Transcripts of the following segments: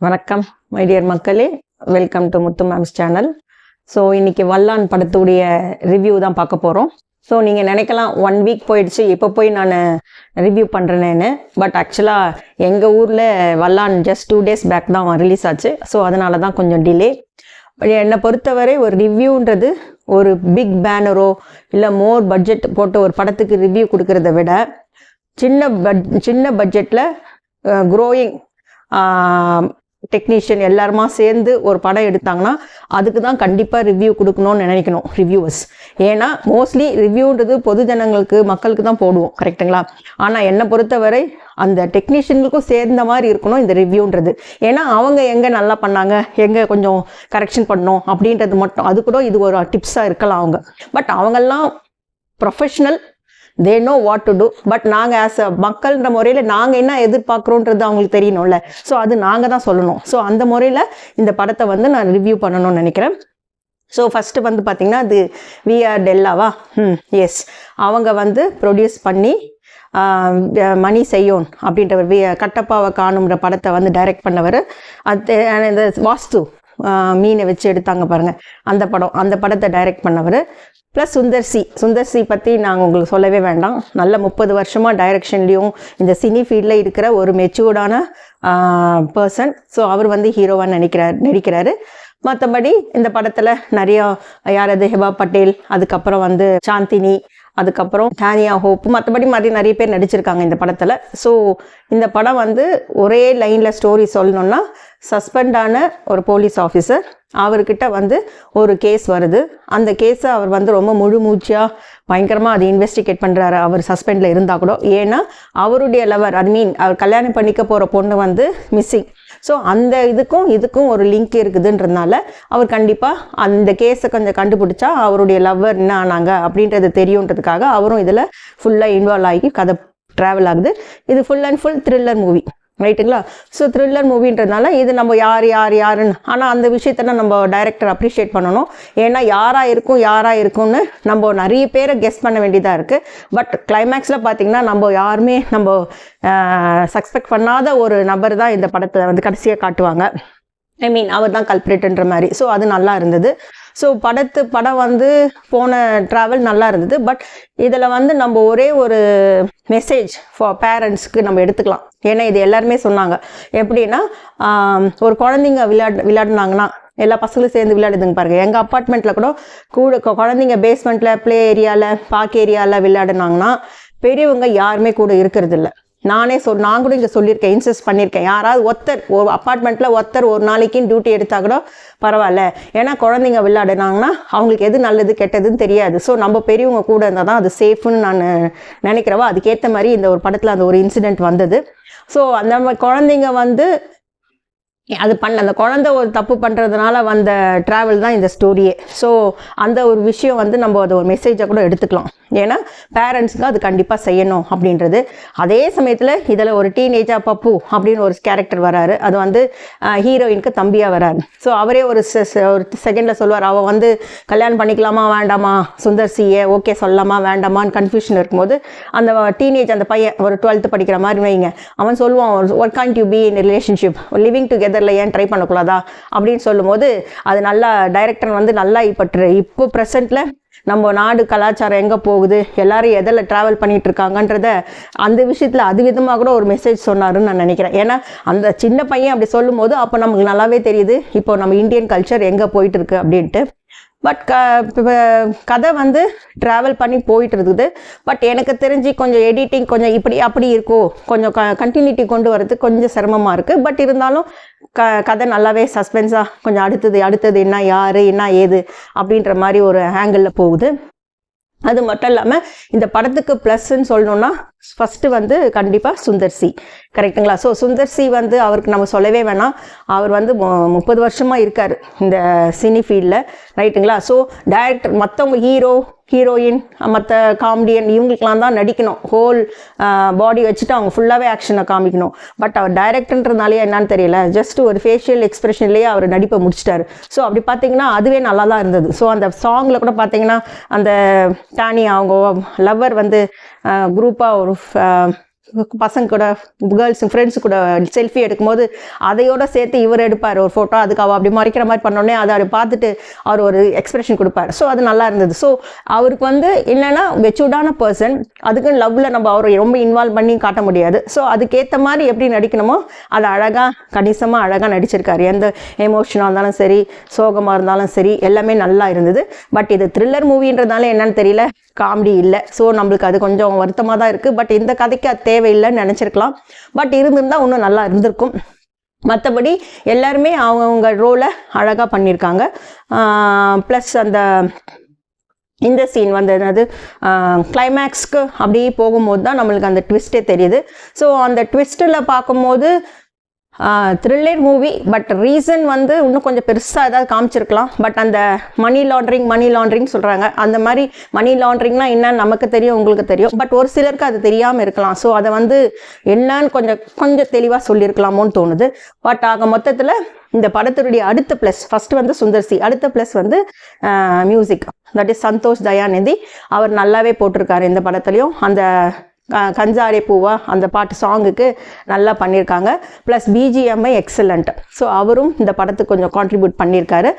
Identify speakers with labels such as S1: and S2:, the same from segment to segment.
S1: வணக்கம் மைடியர் மக்களே. Welcome to Muthu memes channel so இன்றைக்கி வல்லான் படத்துடைய ரிவ்யூ தான் பார்க்க போகிறோம் ஸோ நீங்கள் நினைக்கலாம் ஒன் வீக் போயிடுச்சு. இப்போ போய் நான் ரிவ்யூ பண்ணுறேன்னு பட் ஆக்சுவலாக எங்கள் ஊரில் Vallan just two days back தான் ரிலீஸ் ஆச்சு. ஸோ அதனால தான் கொஞ்சம் டிலே என்னை பொறுத்தவரை ஒரு ரிவ்யூன்றது ஒரு பிக் பேனரோ இல்லை மோர் பட்ஜெட் போட்டு ஒரு படத்துக்கு ரிவ்யூ கொடுக்கறத விட சின்ன பட் சின்ன பட்ஜெட்டில் க்ரோயிங் டெக்னீஷியன் எல்லாருமா சேர்ந்து ஒரு படம் எடுத்தாங்கன்னா அதுக்கு தான் கண்டிப்பாக ரிவ்யூ கொடுக்கணும்னு நினைக்கணும் ரிவ்யூவர்ஸ் ஏன்னா மோஸ்ட்லி ரிவ்யூன்றது பொது ஜனங்களுக்கு மக்களுக்கு தான் போடுவோம் கரெக்ட்டுங்களா ஆனால் என்னை பொறுத்தவரை அந்த டெக்னீஷியனுக்கும் சேர்ந்த மாதிரி இருக்கணும் இந்த ரிவ்யூன்றது ஏன்னா அவங்க எங்கே நல்லா பண்ணாங்க எங்கே கொஞ்சம் கரெக்ஷன் பண்ணோம் அப்படின்றது மட்டும் அது கூட இது ஒரு டிப்ஸாக இருக்கலாம் அவங்க. பட் அவங்கெல்லாம் professional they know what to do but நாங்கள் ஆஸ் அ மக்கள்ன்ற முறையில் நாங்கள் என்ன எதிர்பார்க்குறோன்றது அவங்களுக்கு தெரியணும்ல. ஸோ அது நாங்கள் தான் சொல்லணும். ஸோ அந்த முறையில் இந்த படத்தை வந்து நான் ரிவ்யூ பண்ணணும்னு நினைக்கிறேன். ஸோ ஃபஸ்ட்டு வந்து பார்த்திங்கன்னா அது விஆர் டெல்லாவா? ம் எஸ் அவங்க வந்து ப்ரொடியூஸ் பண்ணி மணி செய்யோன் அப்படின்றவர் வி கட்டப்பாவை காணுன்ற படத்தை வந்து டைரக்ட் பண்ணவர். அது இந்த வாஸ்து மீனை வச்சு எடுத்தாங்க பாருங்கள் அந்த படம் அந்த படத்தை டைரக்ட் பண்ணவர். ப்ளஸ் சுந்தர் சி. சுந்தர் சி பற்றி நாங்கள் உங்களுக்கு சொல்லவே வேண்டாம். நல்ல முப்பது வருஷமாக டைரக்ஷன்லேயும் இந்த சினி ஃபீல்டில் இருக்கிற ஒரு மெச்சூர்டான பர்சன் ஸோ அவர் வந்து ஹீரோவாக நினைக்கிறார் நடிக்கிறாரு. மற்றபடி இந்த படத்தில் நிறையா யாரது ஹெபா பட்டேல் அதுக்கப்புறம் வந்து சாந்தினி அதுக்கப்புறம் தானியா ஹோப் மற்றபடி மாதிரி நிறைய பேர் நடிச்சிருக்காங்க இந்த படத்தில். ஸோ இந்த படம் வந்து ஒரே லைனில் ஸ்டோரி சொல்லணுன்னா சஸ்பெண்டான ஒரு போலீஸ் ஆஃபீஸர் அவர்கிட்ட வந்து ஒரு கேஸ் வருது. அந்த கேஸை அவர் வந்து ரொம்ப முழு மூச்சியாக பயங்கரமாக அதை இன்வெஸ்டிகேட் பண்ணுறாரு அவர் சஸ்பெண்டில் இருந்தால் கூட. ஏன்னா அவருடைய லவர் ஐ மீன் அவர் கல்யாணம் பண்ணிக்க போகிற பொண்ணு வந்து மிஸ்ஸிங் ஸோ அந்த இதுக்கும் இதுக்கும் ஒரு லிங்க் இருக்குதுன்றதுனால அவர் கண்டிப்பாக அந்த கேஸை கொஞ்சம் கண்டுபிடிச்சா அவருடைய லவ்வர் என்ன ஆனாங்க அப்படின்றது தெரியுன்றதுக்காக அவரும் இதில் ஃபுல்லாக இன்வால்வ் ஆகி கதை ட்ராவல் ஆகுது. இது full and full thriller movie ரைட்டுங்களா ஸோ த்ரில்லர் மூவின்றதுனால இது நம்ம யார் யார் யாருன்னு ஆனால் அந்த விஷயத்த நம்ம டைரக்டர் அப்ரிஷியேட் பண்ணணும். ஏன்னா யாராக இருக்கும் யாராக இருக்கும்னு நம்ம நிறைய பேரை கெஸ் பண்ண வேண்டியதாக இருக்குது பட் கிளைமேக்ஸில் பார்த்தீங்கன்னா நம்ம யாருமே நம்ம சஸ்பெக்ட் பண்ணாத ஒரு நபர் தான் இந்த படத்தை வந்து கடைசியாக காட்டுவாங்க. ஐ மீன் அவர் தான் கல்பிரேட்டுன்ற மாதிரி. ஸோ அது நல்லா இருந்தது. ஸோ படத்து படம் வந்து போன ட்ராவல் நல்லா இருந்தது. பட் இதில் வந்து நம்ம ஒரே ஒரு மெசேஜ் ஃபார் பேரண்ட்ஸ்க்கு நம்ம எடுத்துக்கலாம். ஏன்னா இது எல்லாருமே சொன்னாங்க. எப்படின்னா ஒரு குழந்தைங்க விளையாடு விளையாடுனாங்கன்னா எல்லா பசங்களும் சேர்ந்து விளையாடுதுங்க பாருங்கள் எங்கள் அப்பார்ட்மெண்ட்டில் கூட கூட குழந்தைங்க பேஸ்மெண்ட்டில் ப்ளே ஏரியாவில் பார்க் ஏரியாவில் விளையாடுனாங்கன்னா பெரியவங்க யாருமே கூட இருக்கிறதில்ல. நானே சொல் நான் கூட இங்கே சொல்லியிருக்கேன் இன்சஸ்ட் பண்ணியிருக்கேன். யாராவது ஒருத்தர் ஒரு அப்பார்ட்மெண்ட்டில் ஒருத்தர் ஒரு நாளைக்குன்னு டியூட்டி எடுத்தால் கூட பரவாயில்ல. ஏன்னா குழந்தைங்க விளையாடுனாங்கன்னா அவங்களுக்கு எது நல்லது கெட்டதுன்னு தெரியாது. ஸோ நம்ம பெரியவங்க கூட இருந்தால் தான் அது சேஃப்னு நான் நினைக்கிறவா அதுக்கேற்ற மாதிரி இந்த ஒரு படத்தில் அந்த ஒரு இன்சிடெண்ட் வந்தது. ஸோ அந்த மாதிரி குழந்தைங்க வந்து அது பண்ண அந்த குழந்தை ஒரு தப்பு பண்ணுறதுனால வந்த ட்ராவல் தான் இந்த ஸ்டோரியே ஸோ அந்த ஒரு விஷயம் வந்து நம்ம அதை ஒரு மெசேஜாக கூட எடுத்துக்கலாம். ஏன்னா பேரண்ட்ஸுக்கு அது கண்டிப்பாக செய்யணும் அப்படின்றது. அதே சமயத்தில் இதில் ஒரு டீனேஜாக பப்பு அப்படின்னு ஒரு கேரக்டர் வராரு. அது வந்து ஹீரோயினுக்கு தம்பியாக வராரு. ஸோ அவரே ஒரு ஒரு செகண்டில் சொல்லுவார் அவள் வந்து கல்யாணம் பண்ணிக்கலாமா வேண்டாமா? சுந்தர் சியை ஓகே சொல்லலாமா வேண்டாமான்னு கன்ஃபியூஷன் இருக்கும்போது அந்த டீனேஜ் அந்த பையன் ஒரு டுவெல்த்து படிக்கிற மாதிரி வைங்க. அவன் சொல்லுவான் work can you be in relationship living டுகெதரில் ஏன் ட்ரை பண்ணக்கூடாதா? அப்படின்னு சொல்லும்போது அது நல்லா டைரக்டர் வந்து நல்லா இப்போ இப்போ ப்ரெசென்ட்டில் நம்ம நாடு கலாச்சாரம் எங்கே போகுது எல்லாரும் எதில் ட்ராவல் பண்ணிட்டு இருக்காங்கன்றத அந்த விஷயத்தில் அது விதமாக கூட ஒரு மெசேஜ் சொன்னாருன்னு நான் நினைக்கிறேன். ஏன்னா அந்த சின்ன பையன் அப்படி சொல்லும்போது அப்போ நமக்கு நல்லாவே தெரியுது இப்போ நம்ம இந்தியன் கல்ச்சர் எங்கே போயிட்டு இருக்கு அப்படின்ட்டு. பட் க கதை வந்து ட்ராவல் பண்ணி போயிட்டு இருக்குது பட் எனக்கு தெரிஞ்சு கொஞ்சம் எடிட்டிங் கொஞ்சம் இப்படி அப்படி இருக்கோ கொஞ்சம் க கண்டினியூட்டி கொண்டு வரது கொஞ்சம் சிரமமாக இருக்குது பட் இருந்தாலும் க கதை நல்லாவே சஸ்பென்ஸாக கொஞ்சம் அடுத்தது அடுத்தது என்ன யார் என்ன ஏது அப்படின்ற மாதிரி ஒரு ஆங்கிளில் போகுது. அது மட்டும் இல்லாமல் இந்த படத்துக்கு ப்ளஸ்ன்னு சொல்லணும்னா ஃபஸ்ட்டு வந்து கண்டிப்பாக சுந்தர் சி. கரெக்ட்டுங்களா ஸோ சுந்தர் சி வந்து அவருக்கு நம்ம சொல்லவே வேணாம். அவர் வந்து மு- முப்பது வருஷமாக இருக்கார் இந்த சினி ஃபீல்டில் ரைட்டுங்களா ஸோ டைரக்டர் மற்றவங்க ஹீரோ ஹீரோயின் மற்ற காமெடியன் இவங்களுக்கெலாம் தான் நடிக்கணும். ஹோல் பாடி வச்சுட்டு அவங்க ஃபுல்லாகவே ஆக்ஷனை காமிக்கணும். பட் அவர் டைரக்டர்ன்றதுனாலே என்னன்னு தெரியல. ஜஸ்ட் ஒரு ஃபேஷியல் எக்ஸ்பிரஷன்லேயே அவர் நடிப்பை முடிச்சிட்டாரு. ஸோ அப்படி பார்த்தீங்கன்னா அதுவே நல்லா தான் இருந்தது. ஸோ அந்த சாங்கில் கூட பார்த்தீங்கன்னா அந்த டானி அவங்க லவ்வர் வந்து குரூப்பாக ஒரு பசங்க கூட கேர்ள்ஸ் ஃப்ரெண்ட்ஸ் கூட செல்ஃபி எடுக்கும்போது அதையோட சேர்த்து இவர் எடுப்பார். ஒரு ஃபோட்டோ அதுக்கு அவள் அப்படி மறைக்கிற மாதிரி பண்ணோடனே அதை அவர் பார்த்துட்டு அவர் ஒரு எக்ஸ்பிரஷன் கொடுப்பார். ஸோ அது நல்லா இருந்தது. ஸோ அவருக்கு வந்து என்னென்னா மெச்சூர்டான பர்சன் அதுக்கு லவ்வில் நம்ம அவரை ரொம்ப இன்வால்வ் பண்ணி காட்ட முடியாது. ஸோ அதுக்கேற்ற மாதிரி எப்படி நடிக்கணுமோ அதை அழகாக கணிசமாக அழகாக நடிச்சிருக்காரு. எந்த எமோஷனாக இருந்தாலும் சரி சோகமாக இருந்தாலும் சரி எல்லாமே நல்லா இருந்தது. பட் இது த்ரில்லர் மூவின்றதுனால என்னன்னு தெரியல காமெடி இல்லை. ஸோ நம்மளுக்கு அது கொஞ்சம் வருத்தமாக தான் இருக்குது பட் இந்த கதைக்கு அது தேவையில்லைன்னு நினச்சிருக்கலாம். பட் இருந்திருந்தால் இன்னும் நல்லா இருந்திருக்கும். மற்றபடி எல்லாருமே அவங்கவுங்க ரோலை அழகாக பண்ணியிருக்காங்க ப்ளஸ் அந்த இந்த சீன் வந்து என்னது கிளைமேக்ஸ்க்கு அப்படியே போகும்போது தான் நம்மளுக்கு அந்த ட்விஸ்ட்டே தெரியுது. ஸோ அந்த ட்விஸ்ட்டில் பார்க்கும்போது த்ரில்லர் மூவி பட் ரீசன் வந்து இன்னும் கொஞ்சம் பெருசாக ஏதாவது காமிச்சிருக்கலாம். பட் அந்த மணி லாண்ட்ரிங் மணி லாண்ட்ரிங் சொல்கிறாங்க அந்த மாதிரி மணி லாண்ட்ரிங்னா என்னன்னு நமக்கு தெரியும் உங்களுக்கு தெரியும். பட் ஒரு சிலருக்கு அது தெரியாமல் இருக்கலாம். ஸோ அதை வந்து என்னன்னு கொஞ்சம் கொஞ்சம் தெளிவாக சொல்லியிருக்கலாமோன்னு தோணுது. பட் ஆக மொத்தத்தில் இந்த படத்தினுடைய அடுத்த ப்ளஸ் ஃபஸ்ட்டு வந்து சுந்தர்சி அடுத்த ப்ளஸ் வந்து music that is Santhosh Dhayanidhi. அவர் நல்லாவே போட்டிருக்காரு இந்த படத்துலையும். அந்த க- பூவா அந்த பாட்டு சாங்குக்கு நல்லா பண்ணியிருக்காங்க ப்ளஸ் பிஜிஎம்ஐ எக்ஸலண்ட் ஸோ அவரும் இந்த படத்துக்கு கொஞ்சம் கான்ட்ரிபியூட் பண்ணியிருக்காரு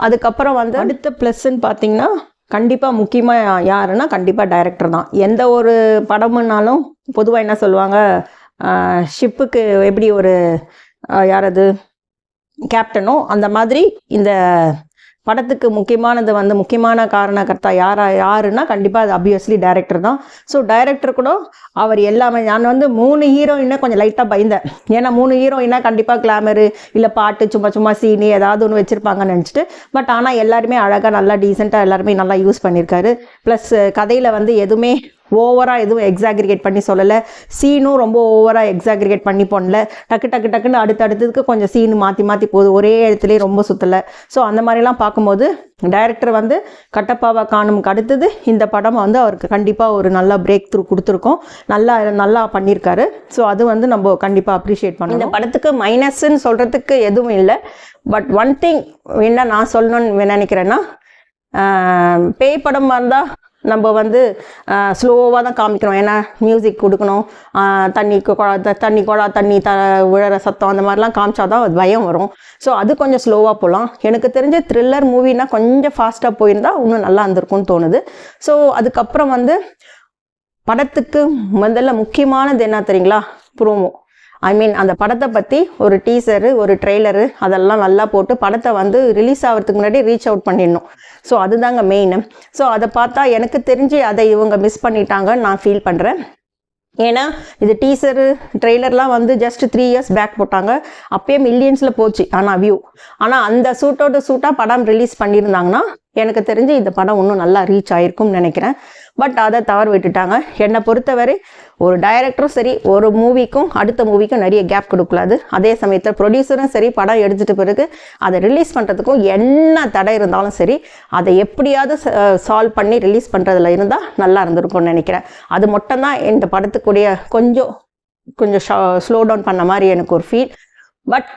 S1: அதுக்கப்புறம் வந்து அடுத்த ப்ளஸ்ன்னு பார்த்தீங்கன்னா கண்டிப்பாக முக்கியமாக யாருன்னா கண்டிப்பாக டைரக்டர் தான். எந்த ஒரு படமுன்னாலும் பொதுவாக என்ன சொல்லுவாங்க ஷிப்புக்கு எப்படி ஒரு யாரது கேப்டனோ அந்த மாதிரி இந்த படத்துக்கு முக்கியமானது வந்து முக்கியமான காரணக்கர்த்தா யாரா யாருன்னா கண்டிப்பாக அது அப்வியஸ்லி டைரக்டர் தான். ஸோ டைரக்டர் கூட அவர் எல்லாமே நான் வந்து மூணு ஹீரோயினை கொஞ்சம் லைட்டாக பயந்தேன். ஏன்னா மூணு ஹீரோயினாக கண்டிப்பாக கிளாமரு இல்லை பாட்டு சும்மா சும்மா சீனி ஏதாவது ஒன்று வச்சுருப்பாங்கன்னு நினச்சிட்டு பட் ஆனால் எல்லாருமே அழகாக நல்லா டீசெண்டாக எல்லாருமே நல்லா யூஸ் பண்ணியிருக்காரு ப்ளஸ் கதையில் வந்து எதுவுமே ஓவராக எதுவும் எக்ஸாக்ரிகேட் பண்ணி சொல்லலை. சீனும் ரொம்ப ஓவராக எக்ஸாக்ரிகேட் பண்ணி பண்ணல. டக்கு டக்கு டக்குன்னு அடுத்தடுத்ததுக்கு கொஞ்சம் சீனு மாற்றி மாற்றி போகுது. ஒரே இடத்துலேயே ரொம்ப சுற்றலை ஸோ அந்த மாதிரிலாம் பார்க்கும்போது டைரக்டர் வந்து கட்டப்பாவை காணும்க்கு அடுத்தது இந்த படம் வந்து அவருக்கு கண்டிப்பாக ஒரு நல்ல பிரேக் த்ரூ கொடுத்துருக்கோம். நல்லா நல்லா பண்ணியிருக்காரு. ஸோ அது வந்து நம்ம கண்டிப்பாக அப்ரிஷியேட் பண்ணணும். இந்த படத்துக்கு மைனஸ்ன்னு சொல்கிறதுக்கு எதுவும் இல்லை. பட் ஒன் திங் என்ன நான் சொல்லணும்னு நினைக்கிறேன்னா பேய் படமாக இருந்தால் நம்ம வந்து ஸ்லோவாக தான் காமிக்கிறோம். ஏன்னா மியூசிக் கொடுக்கணும். தண்ணி குழா- த- தண்ணி குழா தண்ணி த விழற சத்தம் அந்த மாதிரிலாம் காமிச்சாதான் அது பயம் வரும். ஸோ அது கொஞ்சம் ஸ்லோவாக போகலாம் எனக்கு தெரிஞ்ச த்ரில்லர் மூவினா கொஞ்சம் ஃபாஸ்ட்டாக போயிருந்தா இன்னும் நல்லா இருந்திருக்கும்னு தோணுது. ஸோ அதுக்கப்புறம் வந்து படத்துக்கு முதல்ல முக்கியமானது என்ன தெரியுங்களா? ப்ரோமோ ஐ மீன் அந்த படத்தை பற்றி ஒரு டீசரு ஒரு ட்ரெய்லரு அதெல்லாம் நல்லா போட்டு படத்தை வந்து ரிலீஸ் ஆகிறதுக்கு முன்னாடி ரீச் அவுட் பண்ணிடணும். ஸோ அதுதாங்க மெயின் ஸோ அதை பார்த்தா எனக்கு தெரிஞ்சு அதை இவங்க மிஸ் பண்ணிட்டாங்கன்னு நான் ஃபீல் பண்ணுறேன் ஏன்னா இது டீசரு ட்ரெய்லர்லாம் வந்து ஜஸ்ட் த்ரீ இயர்ஸ் பேக் போட்டாங்க. அப்பயே மில்லியன்ஸில் போச்சு ஆனால் வியூ ஆனால் அந்த சூட்டோட சூட்டாக படம் ரிலீஸ் பண்ணியிருந்தாங்கன்னா எனக்கு தெரிஞ்சு இந்த படம் இன்னும் நல்லா ரீச் ஆயிருக்கும்னு நினைக்கிறேன். பட் அதை தவறு விட்டுட்டாங்க. என்னை பொறுத்தவரை ஒரு டைரக்டரும் சரி ஒரு மூவிக்கும் அடுத்த மூவிக்கும் நிறைய கேப் கொடுக்கலாது அதே சமயத்தில் ப்ரொடியூசரும் சரி படம் எடுத்துட்ட பிறகு அதை ரிலீஸ் பண்ணுறதுக்கும் என்ன தடை இருந்தாலும் சரி அதை எப்படியாவது சால்வ் பண்ணி ரிலீஸ் பண்ணுறதுல இருந்தால் நல்லா இருந்திருக்கும்னு நினைக்கிறேன். அது மட்டும்தான் இந்த படத்துக்குடைய கொஞ்சம் கொஞ்சம் ஸ்லோ டவுன் பண்ண மாதிரி எனக்கு ஒரு ஃபீல் பட்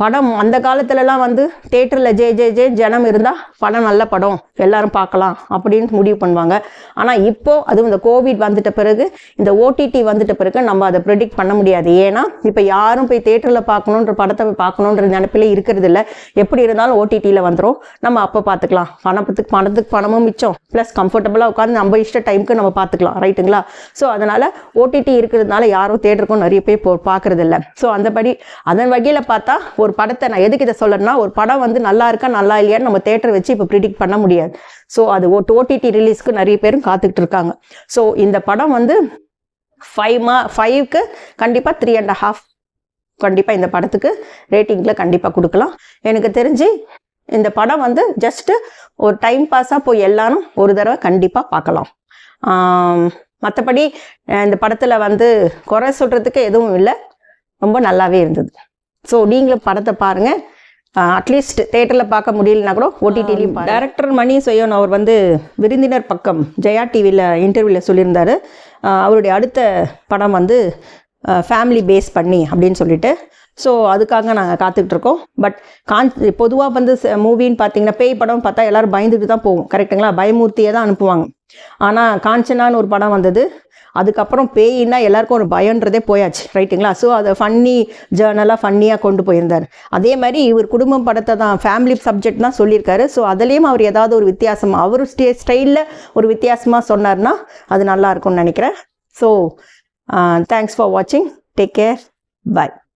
S1: படம் அந்த காலத்துலலாம் வந்து தேட்டரில் ஜே ஜே ஜே ஜனம் இருந்தால் படம் நல்ல படம் எல்லாரும் பார்க்கலாம் அப்படின்னு முடிவு பண்ணுவாங்க. ஆனால் இப்போது அதுவும் இந்த கோவிட் வந்துட்ட பிறகு இந்த ஓடிடி வந்துட்ட பிறகு நம்ம அதை ப்ரெடிக்ட் பண்ண முடியாது. ஏன்னா இப்போ யாரும் போய் தேட்டரில் பார்க்கணுன்ற படத்தை போய் பார்க்கணுன்ற நினப்பில் இருக்கிறது இல்லை. எப்படி இருந்தாலும் ஓடிடியில் வந்துடும் நம்ம அப்போ பார்த்துக்கலாம். பணத்துக்கு பணத்துக்கு பணமும் மிச்சம். ப்ளஸ் கம்ஃபர்டபுளாக உட்காந்து நம்ம இஷ்ட டைமுக்கு நம்ம பார்த்துக்கலாம். ரைட்டுங்களா ஸோ அதனால் ஓடிடி இருக்கிறதுனால யாரும் தேட்டருக்கும் நிறைய பேர் போ பார்க்குறதில்ல ஸோ அந்தபடி அதன் வகையில் பார்த்தா ஒரு படத்தை நான் எதுக்கு இதை சொல்லணும்னா ஒரு படம் வந்து நல்லா இருக்கா நல்லா இல்லையான்னு நம்ம தேட்டர் வச்சு இப்போ ப்ரிடிக்ட் பண்ண முடியாது. ஸோ அது ஓடிடி ரிலீஸ்க்கு நிறைய பேரும் காத்துக்கிட்டு இருக்காங்க. ஸோ இந்த படம் வந்து ஃபைவ் மா ஃபைவ்க்கு கண்டிப்பாக த்ரீ அண்ட் ஹாஃப் கண்டிப்பாக இந்த படத்துக்கு ரேட்டிங்கில் கண்டிப்பாக கொடுக்கலாம். எனக்கு தெரிஞ்சு இந்த படம் வந்து ஜஸ்ட்டு ஒரு டைம் பாஸாக போய் எல்லாரும் ஒரு தடவை கண்டிப்பாக பார்க்கலாம். மற்றபடி இந்த படத்தில் வந்து குறை சொல்கிறதுக்கு எதுவும் இல்லை. ரொம்ப நல்லாவே இருந்தது. ஸோ நீங்களும் படத்தை பாருங்கள் அட்லீஸ்ட் தேட்டரில் பார்க்க முடியலனா கூட ஓடிடிலையும் டேரக்டர் மணி செய்யணும் அவர் வந்து விருந்தினர் பக்கம் ஜெயா டிவியில் இன்டர்வியூவில் சொல்லியிருந்தாரு. அவருடைய அடுத்த படம் வந்து ஃபேமிலி பேஸ் பண்ணி அப்படின்னு சொல்லிட்டு. ஸோ அதுக்காக நாங்கள் காத்துக்கிட்டு இருக்கோம். பட் கான் பொதுவாக வந்து மூவின்னு பார்த்தீங்கன்னா பேய் படம் பார்த்தா எல்லாரும் பயந்துட்டு தான் போவோம். கரெக்டுங்களா பயமூர்த்தியை தான் அனுப்புவாங்க. ஆனால் காஞ்சனான்னு ஒரு படம் வந்தது. அதுக்கப்புறம் பேயின்னா எல்லாருக்கும் ஒரு பயன்றதே போயாச்சு ரைட்டுங்களா? ஸோ அதை ஃபன்னி ஜேர்னலாக ஃபன்னியாக கொண்டு போயிருந்தார். அதே மாதிரி இவர் குடும்பம் படத்தை தான் ஃபேமிலி சப்ஜெக்ட் தான் சொல்லியிருக்காரு. ஸோ அதுலேயும் அவர் ஏதாவது ஒரு வித்தியாசம் அவர் ஸ்டே ஸ்டைலில் ஒரு வித்தியாசமாக சொன்னார்னா அது நல்லா இருக்கும்னு நினைக்கிறேன். ஸோ தேங்க்ஸ் ஃபார் வாட்சிங் டேக் கேர் பாய்